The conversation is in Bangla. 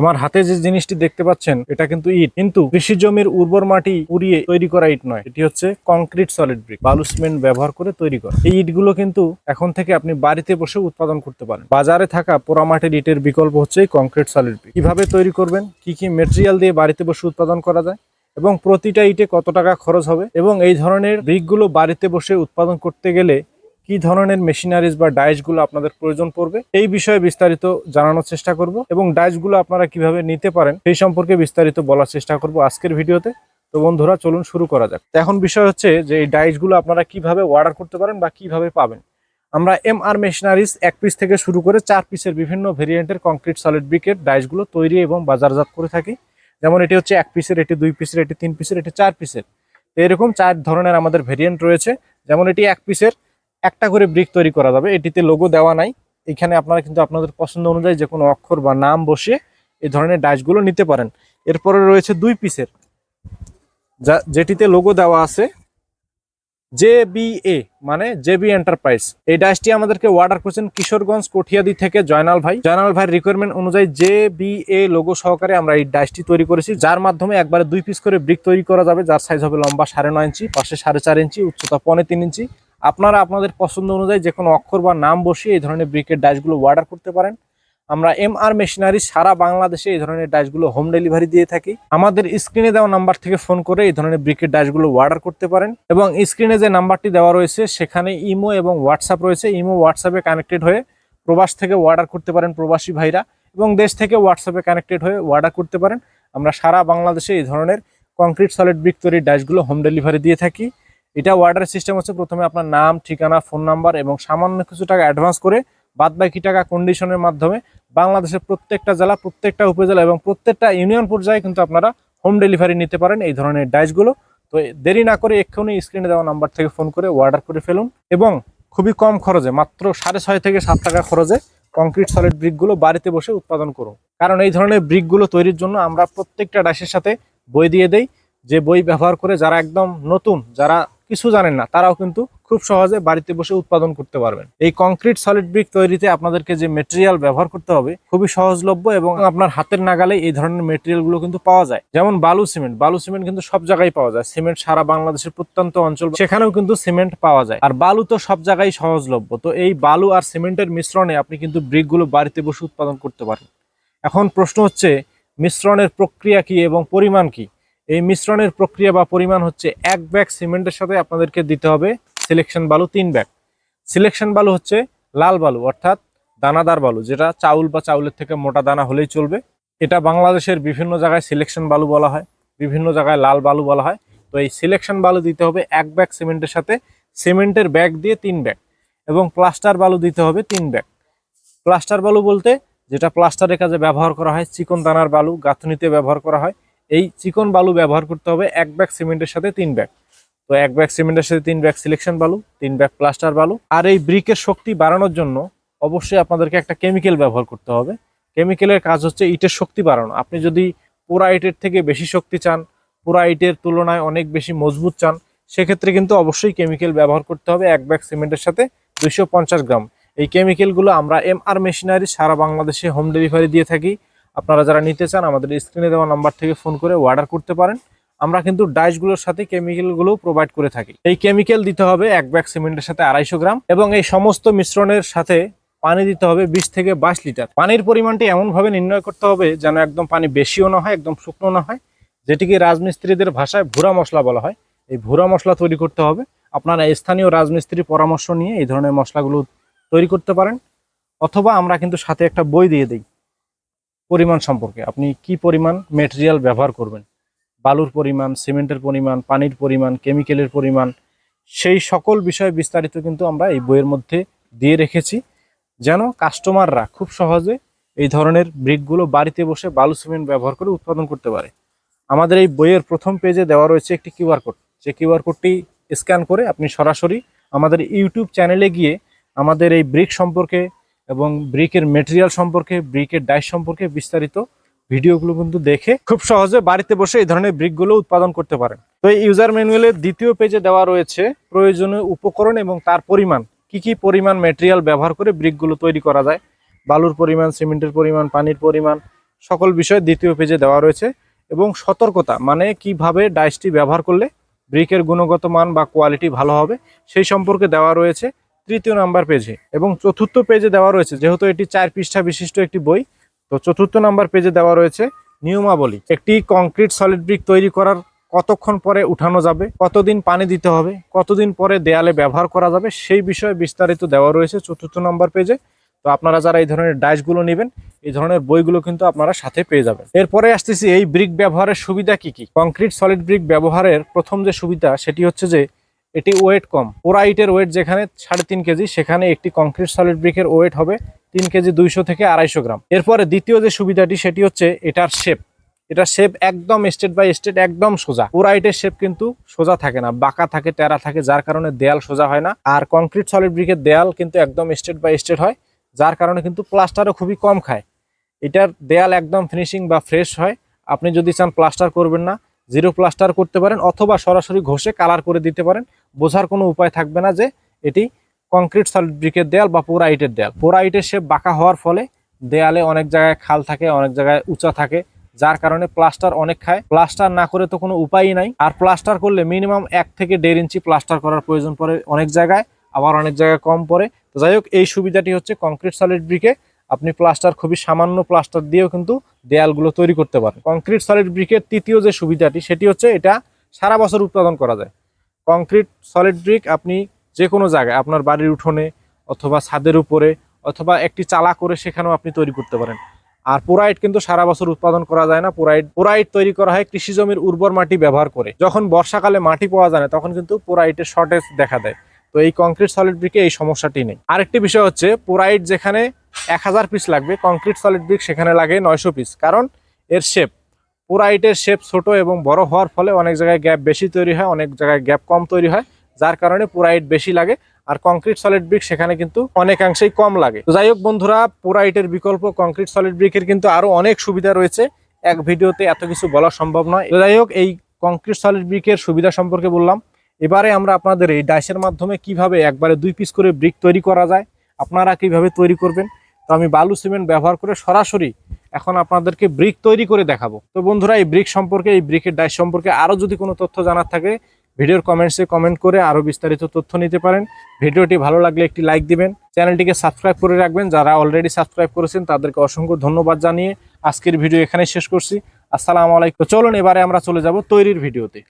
আমার হাতে যে জিনিসটি দেখতে পাচ্ছেন, এটা কিন্তু ইট। কিন্তু কৃষি জমির উর্বর মাটি পুড়িয়ে তৈরি করা ইট নয়। এটি হচ্ছে কংক্রিট সলিড ব্রিক, বালু সিমেন্ট ব্যবহার করে তৈরি করা। এই ইটগুলো কিন্তু এখন থেকে আপনি বাড়িতে বসে উৎপাদন করতে পারেন। বাজারে থাকা পোড়ামাটির ইটের বিকল্প হচ্ছে কংক্রিট সলিড ব্রিক। কীভাবে তৈরি করবেন? কি কি মেটেরিয়াল দিয়ে বাড়িতে বসে উৎপাদন করা যায়? এবং প্রতিটা ইটে কত টাকা খরচ হবে? এবং এই ধরনের ব্রিকগুলো বাড়িতে বসে উৎপাদন করতে গেলে কি ধরনের মেশিনারিজ বা ডাইসগুলো আপনাদের প্রয়োজন পড়বে, এই বিষয়ে বিস্তারিত জানানোর চেষ্টা করব এবং ডাইসগুলো আপনারা কীভাবে নিতে পারেন, সেই সম্পর্কে বিস্তারিত বলার চেষ্টা করব আজকের ভিডিওতে। তো বন্ধুরা, চলুন শুরু করা যাক। এখন বিষয় হচ্ছে যে এই ডাইসগুলো আপনারা কীভাবে অর্ডার করতে পারেন বা কীভাবে পাবেন। আমরা এম আর মেশিনারিজ এক পিস থেকে শুরু করে চার পিসের বিভিন্ন ভেরিয়েন্টের কংক্রিট সলিড ব্রিকের ডাইসগুলো তৈরি এবং বাজারজাত করে থাকি। যেমন এটি হচ্ছে এক পিসের এটি দুই পিসের এটি তিন পিসের এটি চার পিসের এরকম চার ধরনের আমাদের ভেরিয়েন্ট রয়েছে। যেমন এটি এক পিসের একটা করে ব্রিক তৈরি করা যাবে। এটিতে লোগো দেওয়া নাই। এখানে আপনারা কিন্তু আপনাদের পছন্দ অনুযায়ী যে কোনো অক্ষর বা নাম বসিয়ে এই ধরনের ডাইসগুলো নিতে পারেন। এরপরে রয়েছে দুই পিসের যা, যেটিতে লোগো দেওয়া আছে, জে বি এ মানে জেবি এন্টারপ্রাইজ এই ডাইসটি আমাদেরকে অর্ডার করেছেন কিশোরগঞ্জ, কঠিয়াদি থেকে জয়নাল ভাই। জয়নাল ভাইয়ের রিকোয়ারমেন্ট অনুযায়ী জে বি এ লোগো সহকারে আমরা এই ডাইসটি তৈরি করেছি, যার মাধ্যমে একবারে দুই পিস করে ব্রিক তৈরি করা যাবে, যার সাইজ হবে লম্বা সাড়ে নয় ইঞ্চি, পাশে সাড়ে চার ইঞ্চি, উচ্চতা পনেরো তিন ইঞ্চি। আপনারা আপনাদের পছন্দ অনুযায়ী যে কোনো অক্ষর বা নাম বসিয়ে এই ধরনের ব্রিকের ডাইসগুলো অর্ডার করতে পারেন। আমরা এম আর মেশিনারি সারা বাংলাদেশে এই ধরনের ডাইসগুলো হোম ডেলিভারি দিয়ে থাকি। আমাদের স্ক্রিনে দেওয়া নাম্বার থেকে ফোন করে এই ধরনের ব্রিকের ডাইসগুলো অর্ডার করতে পারেন। এবং স্ক্রিনে যে নাম্বারটি দেওয়া রয়েছে, সেখানে ইমো এবং হোয়াটসঅ্যাপ রয়েছে। ইমো, হোয়াটসঅ্যাপে কানেক্টেড হয়ে প্রবাস থেকে অর্ডার করতে পারেন প্রবাসী ভাইরা। এবং দেশ থেকে হোয়াটসঅ্যাপে কানেক্টেড হয়ে অর্ডার করতে পারেন। আমরা সারা বাংলাদেশে এই ধরনের কংক্রিট সলিড ব্রিক তৈরির ডাইসগুলো হোম ডেলিভারি দিয়ে থাকি। এটা অর্ডার সিস্টেম হচ্ছে প্রথমে আপনার নাম, ঠিকানা ফোন নাম্বার এবং সামান্য কিছু টাকা অ্যাডভান্স করে বাদ বাকি টাকা কন্ডিশনের মাধ্যমে বাংলাদেশের প্রত্যেকটা জেলা, প্রত্যেকটা উপজেলা এবং প্রত্যেকটা ইউনিয়ন পর্যায়ে কিন্তু আপনারা হোম ডেলিভারি নিতে পারেন এই ধরনের ডাইসগুলো তো দেরি না করে এক্ষুনি স্ক্রিনে দেওয়া নাম্বার থেকে ফোন করে অর্ডার করে ফেলুন এবং খুবই কম খরচে, মাত্র সাড়ে ছয় থেকে সাত টাকা খরচে কংক্রিট সলিড ব্রিকগুলো বাড়িতে বসে উৎপাদন করুন। কারণ এই ধরনের ব্রিকগুলো তৈরির জন্য আমরা প্রত্যেকটা ডাইসের সাথে বই দিয়ে দেই। যে বই ব্যবহার করে যারা একদম নতুন, যারা কিছু জানেন না, তারাও কিন্তু খুব সহজে বাড়িতে বসে উৎপাদন করতে পারবেন। এই কংক্রিট সলিড ব্রিক তৈরিতে আপনাদেরকে যে মেটেরিয়াল ব্যবহার করতে হবে, খুবই সহজলভ্য এবং আপনার হাতের নাগালে এই ধরনের মেটেরিয়ালগুলো কিন্তু পাওয়া যায়। যেমন বালু সিমেন্ট বালু সিমেন্ট কিন্তু সব জায়গায় পাওয়া যায়। সিমেন্ট সারা বাংলাদেশের প্রত্যন্ত অঞ্চল, সেখানেও কিন্তু সিমেন্ট পাওয়া যায়। আর বালু তো সব জায়গায় সহজলভ্য, তো এই বালু আর সিমেন্টের মিশ্রণে আপনি কিন্তু ব্রিকগুলো বাড়িতে বসে উৎপাদন করতে পারেন। এখন প্রশ্ন হচ্ছে, মিশ্রণের প্রক্রিয়া কি এবং পরিমাণ কি? এই মিশ্রণের প্রক্রিয়া বা পরিমাণ হচ্ছে এক ব্যাগ সিমেন্টের সাথে আপনাদেরকে দিতে হবে সিলেকশন বালু তিন ব্যাগ। সিলেকশন বালু হচ্ছে লাল বালু, অর্থাৎ দানাদার বালু, যেটা চাউল বা চাউলের থেকে মোটা দানা হলেই চলবে। এটা বাংলাদেশের বিভিন্ন জায়গায় সিলেকশন বালু বলা হয়, বিভিন্ন জায়গায় লাল বালু বলা হয়। তো এই সিলেকশন বালু দিতে হবে এক ব্যাগ সিমেন্টের সাথে, সিমেন্টের ব্যাগ দিয়ে তিন ব্যাগ এবং প্লাস্টার বালু দিতে হবে তিন ব্যাগ। প্লাস্টার বালু বলতে যেটা প্লাস্টারের কাজে ব্যবহার করা হয়, চিকন দানার বালু, গাঁথনিতে ব্যবহার করা হয় এই চিকন বালু ব্যবহার করতে হবে এক ব্যাগ সিমেন্টের সাথে তিন ব্যাগ। তো এক ব্যাগ সিমেন্টের সাথে তিন ব্যাগ সিলেকশন বালু, তিন ব্যাগ প্লাস্টার বালু। আর এই ব্রিকের শক্তি বাড়ানোর জন্য অবশ্যই আপনাদেরকে একটা কেমিক্যাল ব্যবহার করতে হবে। কেমিক্যালের কাজ হচ্ছে ইটের শক্তি বাড়ানো। আপনি যদি পুরা ইটের থেকে বেশি শক্তি চান, পুরা ইটের তুলনায় অনেক বেশি মজবুত চান, সেক্ষেত্রে কিন্তু অবশ্যই কেমিক্যাল ব্যবহার করতে হবে এক ব্যাগ সিমেন্টের সাথে দুইশো পঞ্চাশ গ্রাম। এই কেমিক্যালগুলো আমরা এম আর মেশিনারি সারা বাংলাদেশে হোম ডেলিভারি দিয়ে থাকি। আপনারা যারা নিতে চান, আমাদের স্ক্রিনে দেওয়া নাম্বার থেকে ফোন করে অর্ডার করতে পারেন। আমরা কিন্তু ডাইসগুলোর সাথে কেমিক্যালগুলো প্রোভাইড করে থাকি। এই কেমিক্যাল দিতে হবে এক ব্যাগ সিমেন্টের সাথে আড়াইশো গ্রাম এবং এই সমস্ত মিশ্রণের সাথে পানি দিতে হবে বিশ থেকে বাইশ লিটার। পানির পরিমাণটি এমনভাবে নির্ণয় করতে হবে যেন একদম পানি বেশিও না হয়, একদম শুকনো না হয়। যেটিকে রাজমিস্ত্রিদের ভাষায় ভুরা মশলা বলা হয়। এই ভুরা মশলা তৈরি করতে হবে। আপনারা স্থানীয় রাজমিস্ত্রির পরামর্শ নিয়ে এই ধরনের মশলাগুলো তৈরি করতে পারেন। অথবা আমরা কিন্তু সাথে একটা বই দিয়ে দিই। পরিমাণ সম্পর্কে। আপনি কি পরিমাণ মেটেরিয়াল ব্যবহার করবেন? বালুর পরিমাণ, সিমেন্টের পরিমাণ, পানির পরিমাণ কেমিক্যালের পরিমাণ, সেই সকল বিষয়ে বিস্তারিত কিন্তু আমরা এই বইয়ের মধ্যে দিয়ে রেখেছি। যেন কাস্টমাররা খুব সহজে এই ধরনের ব্রিকগুলো বাড়িতে বসে বালু সিমেন্ট ব্যবহার করে উৎপাদন করতে পারে। আমাদের এই বইয়ের প্রথম পেজে দেওয়া রয়েছে একটি কিউআর কোড যে কিউআর কোডটি স্ক্যান করে আপনি সরাসরি আমাদের ইউটিউব চ্যানেলে গিয়ে আমাদের এই ব্রিক সম্পর্কে এবং ব্রিকের মেটেরিয়াল সম্পর্কে, ব্রিকের ডাইস সম্পর্কে বিস্তারিত ভিডিওগুলো কিন্তু দেখে খুব সহজে বাড়িতে বসে এই ধরনের ব্রিকগুলো উৎপাদন করতে পারেন। তো এই ইউজার ম্যানুয়ালের দ্বিতীয় পেজে দেওয়া রয়েছে প্রয়োজনীয় উপকরণ এবং তার পরিমাণ। কি কি পরিমাণ মেটেরিয়াল ব্যবহার করে ব্রিকগুলো তৈরি করা যায়? বালুর পরিমাণ, সিমেন্টের পরিমাণ, পানির পরিমাণ, সকল বিষয় দ্বিতীয় পেজে দেওয়া রয়েছে এবং সতর্কতা মানে কীভাবে ডাইসটি ব্যবহার করলে ব্রিকের গুণগত মান বা কোয়ালিটি ভালো হবে সেই সম্পর্কে দেওয়া রয়েছে। তৃতীয় নাম্বার পেজে এবং চতুর্থ পেজে দেওয়া রয়েছে, যেহেতু এটি চার পৃষ্ঠা বিশিষ্ট একটি বই, তো চতুর্থ নাম্বার পেজে দেওয়া রয়েছে নিয়মাবলী। একটি কংক্রিট সলিড ব্রিক তৈরি করার কতক্ষণ পরে উঠানো যাবে, কতদিন পানি দিতে হবে, কতদিন পরে দেয়ালে ব্যবহার করা যাবে, সেই বিষয়ে বিস্তারিত দেওয়া রয়েছে চতুর্থ নাম্বার পেজে। তো আপনারা যারা এই ধরনের ডাইসগুলো নেবেন, এই ধরনের বইগুলো কিন্তু আপনারা সাথে পেয়ে যাবেন। এরপরে আসতেছি এই ব্রিক ব্যবহারের সুবিধা কি কি? কংক্রিট সলিড ব্রিক ব্যবহারের প্রথম যে সুবিধা, সেটি হচ্ছে যে এটি ওয়েট কম। পোরাইটের ওয়েট যেখানে সাড়ে তিন কেজি, সেখানে একটি কংক্রিট সলিড ব্রিকের ওয়েট হবে তিন কেজি দুইশো থেকে আড়াইশো গ্রাম। এরপরে দ্বিতীয় যে সুবিধাটি, সেটি হচ্ছে এটার শেপ। এটা শেপ একদম স্টেট বাই স্টেট, একদম সোজা। পোরাইটের শেপ কিন্তু সোজা থাকে না, বাঁকা থাকে, টেরা থাকে, যার কারণে দেয়াল সোজা হয় না। আর কংক্রিট সলিড ব্রিকের দেয়াল কিন্তু একদম স্টেট বাই স্টেট হয়, যার কারণে কিন্তু প্লাস্টারও খুবই কম খায়। এটার দেয়াল একদম ফিনিশিং বা ফ্রেশ হয়। আপনি যদি চান প্লাস্টার করবেন না জিরো প্লাস্টার করতে পারেন অথবা সরাসরি ঘষে কালার করে দিতে পারেন। বোঝার কোনো উপায় থাকবে না যে এটি কংক্রিট সলিড ব্রিকের দেয়াল বা পোরাইটের দেয়াল। পোরাইটের শেপ বাঁকা হওয়ার ফলে দেয়ালে অনেক জায়গায় খাল থাকে, অনেক জায়গায় উঁচা থাকে, যার কারণে প্লাস্টার অনেক খায়। প্লাস্টার না করে তো কোনো উপায়ই নাই। আর প্লাস্টার করলে মিনিমাম এক থেকে দেড় ইঞ্চি প্লাস্টার করার প্রয়োজন পড়ে অনেক জায়গায়, আবার অনেক জায়গায় কম পড়ে। তো যাই হোক, এই সুবিধাটি হচ্ছে কংক্রিট সলিড ব্রিকে আপনি প্লাস্টার খুবই সামান্য প্লাস্টার দিয়েও কিন্তু দেয়ালগুলো তৈরি করতে পারেন। কংক্রিট সলিড ব্রিকের তৃতীয় যে সুবিধাটি, সেটি হচ্ছে এটা সারা বছর উৎপাদন করা যায়। কংক্রিট সলিড ব্রিক আপনি যে কোনো জায়গায়, আপনার বাড়ির উঠোনে অথবা ছাদের উপরে অথবা একটি চালা করে সেখানেও আপনি তৈরি করতে পারেন। আর পোরাইট কিন্তু সারা বছর উৎপাদন করা যায় না। পোরাইট পোরাইট তৈরি করা হয় কৃষি জমির উর্বর মাটি ব্যবহার করে। যখন বর্ষাকালে মাটি পাওয়া যায় না, তখন কিন্তু পোরাইটের শর্টেজ দেখা দেয়। তো এই কংক্রিট সলিড ব্রিকে এই সমস্যাটি নেই। আরেকটি বিষয় হচ্ছে, পোরাইট যেখানে এক হাজার পিস লাগবে কংক্রিট সলিড ব্রিক সেখানে লাগে নয়শো পিস কারণ এর শেপ পোরাইটের শেপ ছোট এবং বড় হওয়ার ফলে অনেক জায়গায় গ্যাপ বেশি তৈরি হয়, অনেক জায়গায় গ্যাপ কম তৈরি হয়, যার কারণে পোরাইট বেশি লাগে। আর কংক্রিট সলিড ব্রিক সেখানে কিন্তু অনেকাংশেই কম লাগে। তো যাই হোক বন্ধুরা, পোরাইটের বিকল্প কংক্রিট সলিড ব্রিকের কিন্তু আরও অনেক সুবিধা রয়েছে। এক ভিডিওতে এত কিছু বলা সম্ভব নয়। যাই হোক, এই কংক্রিট সলিড ব্রিকের সুবিধা সম্পর্কে বললাম। এবারে আমরা আপনাদের এই ডাইসের মাধ্যমে কীভাবে একবারে দুই পিস করে ব্রিক তৈরি করা যায়, আপনারা কীভাবে তৈরি করবেন? তো আমি বালু সিমেন্ট ব্যবহার করে সরাসরি এখন আপনাদেরকে ব্রিক তৈরি করে দেখাবো। তো বন্ধুরা, এই ব্রিক সম্পর্কে, এই ব্রিকের ডাইস সম্পর্কে আরও যদি কোনো তথ্য জানার থাকে, ভিডিওর কমেন্টসে কমেন্ট করে আরও বিস্তারিত তথ্য নিতে পারেন। ভিডিওটি ভালো লাগলে একটি লাইক দিবেন। চ্যানেলটিকে সাবস্ক্রাইব করে রাখবেন। যারা অলরেডি সাবস্ক্রাইব করেছেন, তাদেরকে অসংখ্য ধন্যবাদ জানিয়ে আজকের ভিডিও এখানে শেষ করছি। আসসালামু আলাইকুম। চলুন, এবারে আমরা চলে যাব তৈরির ভিডিওতে।